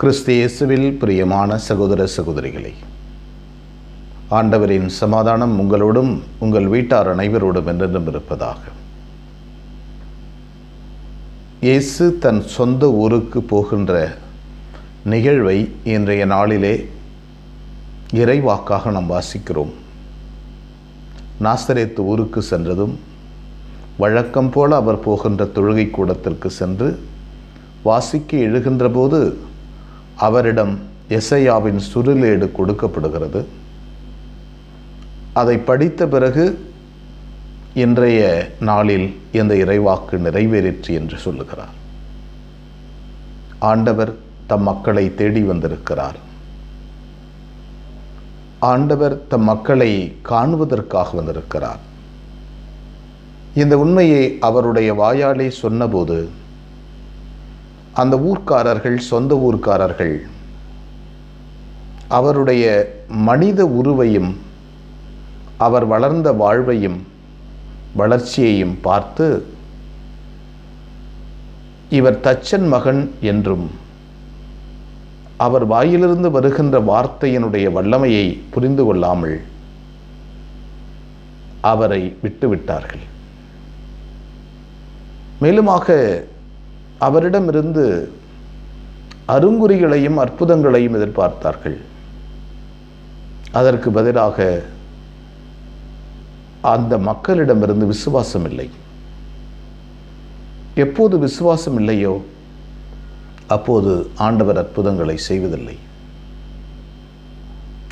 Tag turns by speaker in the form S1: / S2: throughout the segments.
S1: கிறிஸ்து இயேசுவில் பிரியமான சகோதர சகோதரிகளே ஆண்டவரின் சமாதானம் உங்களோடும் உங்கள் வீட்டார் அனைவரோடும் என்றென்றும் இருப்பதாக. இயேசு தன் சொந்த ஊருக்கு போகின்ற நிகழ்வை இன்றைய நாளிலே இறைவாக்காக நாம் வாசிக்கிறோம். நாசரேத்து ஊருக்கு சென்றதும் வழக்கம் போல அவர் போகின்ற தொழுகை கூடத்திற்கு சென்று வாசிக்க எழுகின்ற போது அவரிடம் எசையாவின் சுருளேடு கொடுக்கப்படுகிறது. அதை படித்த பிறகு இன்றைய நாளில் இந்த இறைவாக்கு நிறைவேறிற்று என்று சொல்லுகிறார். ஆண்டவர் தம் மக்களை தேடி வந்திருக்கிறார். ஆண்டவர் தம் மக்களை காணுவதற்காக வந்திருக்கிறார். இந்த உண்மையை அவருடைய வாயாலே சொன்னபோது அந்த ஊர்க்காரர்கள் சொந்த ஊர்க்காரர்கள் அவருடைய மனித உருவையும் அவர் வளர்ந்த வாழ்வையும் வளர்ச்சியையும் பார்த்து இவர் தச்சன் மகன் என்றும் அவர் வாயிலிருந்து வருகின்ற வார்த்தையினுடைய வல்லமையை புரிந்து கொள்ளாமல் அவரை விட்டுவிட்டார்கள். மேலுமாக அவரிடமிருந்து அருங்குறிகளையும் அற்புதங்களையும் எதிர்பார்த்தார்கள். அதற்கு பதிலாக அந்த மக்களிடமிருந்து விசுவாசம் இல்லை எப்போது விசுவாசம் இல்லையோ அப்போது ஆண்டவர் அற்புதங்களை செய்வதில்லை.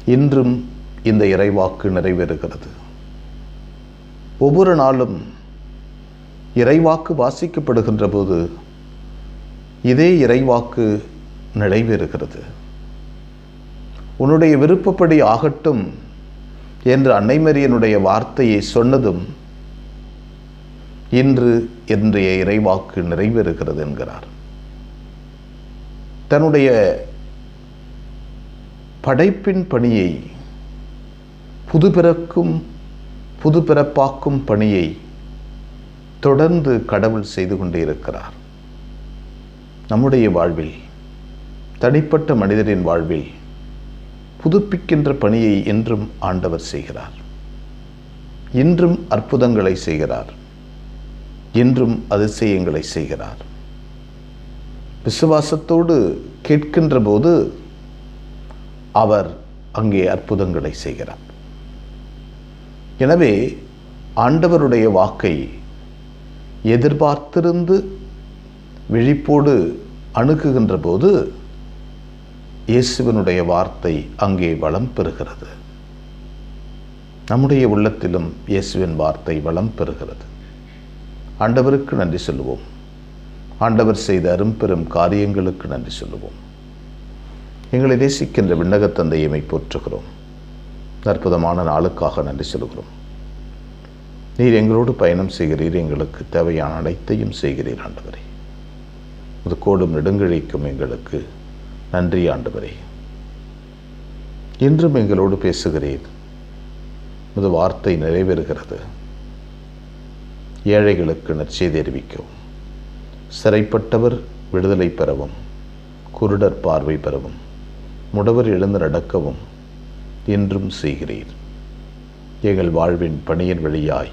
S1: இன்றும் இந்த இறைவாக்கு நிறைவேறுகிறது. ஒவ்வொரு நாளும் இறைவாக்கு வாசிக்கப்படுகின்ற போது இதே இறைவாக்கு நிறைவேறுகிறது உன்னுடைய விருப்பப்படி ஆகட்டும் என்று அன்னைமரியனுடைய வார்த்தையை சொன்னதும் இன்று இன்றைய இறைவாக்கு நிறைவேறுகிறது என்கிறார். தன்னுடைய படைப்பின் பணியை புதுபிறக்கும் புதுபிறப்பாக்கும் பணியை தொடர்ந்து கடவுள் செய்து கொண்டே இருக்கிறார் நம்முடைய வாழ்வில் தனிப்பட்ட மனிதரின் வாழ்வில் புதுப்பிக்கின்ற பணியை என்றும் ஆண்டவர் செய்கிறார். இன்றும் அற்புதங்களை செய்கிறார். இன்றும் அதிசயங்களை செய்கிறார். விசுவாசத்தோடு கேட்கின்ற போது அவர் அங்கே அற்புதங்களை செய்கிறார். எனவே ஆண்டவருடைய வாக்கை எதிர்பார்த்திருந்து விழிப்போடு அணுகுகின்ற போது இயேசுவனுடைய வார்த்தை அங்கே வளம் பெறுகிறது. நம்முடைய உள்ளத்திலும் இயேசுவின் வார்த்தை வளம் பெறுகிறது. ஆண்டவருக்கு நன்றி சொல்லுவோம். ஆண்டவர் செய்த அரும்பெரும் காரியங்களுக்கு நன்றி சொல்லுவோம். எங்களை நேசிக்கின்ற விண்ணகத் தந்தையமை போற்றுகிறோம். அற்புதமான நாளுக்காக நன்றி சொல்கிறோம் நீர் எங்களோடு பயணம் செய்கிறீர் எங்களுக்கு தேவையான அனைத்தையும் செய்கிறீர் ஆண்டவரே. அது கோடும் நெடுங்கிழைக்கும் எங்களுக்கு. நன்றி ஆண்டவரே. இன்றும் எங்களோடு பேசுகிறேன் இது வார்த்தை நிறைவேறுகிறது. ஏழைகளுக்கு நற்செய்தி அறிவிக்கவும். சிறைப்பட்டவர் விடுதலை பெறவும். குருடர் பார்வை பெறவும். முடவர் எழுந்து நடக்கவும் இன்றும் செய்கிறீர். எங்கள் வாழ்வின் பணியின் வழியாய்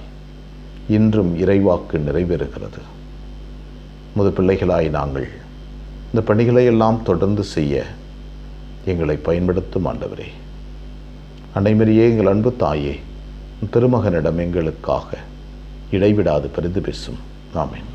S1: இன்றும் இறைவாக்கு நிறைவேறுகிறது. முது பிள்ளைகளாய் நாங்கள் இந்த பணிகளை எல்லாம் தொடர்ந்து செய்ய எங்களை பயன்படுத்தும் ஆண்டவரே. அனைமரியே எங்கள் அன்பு தாயே திருமகனிடம் எங்களுக்காக இடைவிடாது பரிந்து பேசும். ஆமேன்.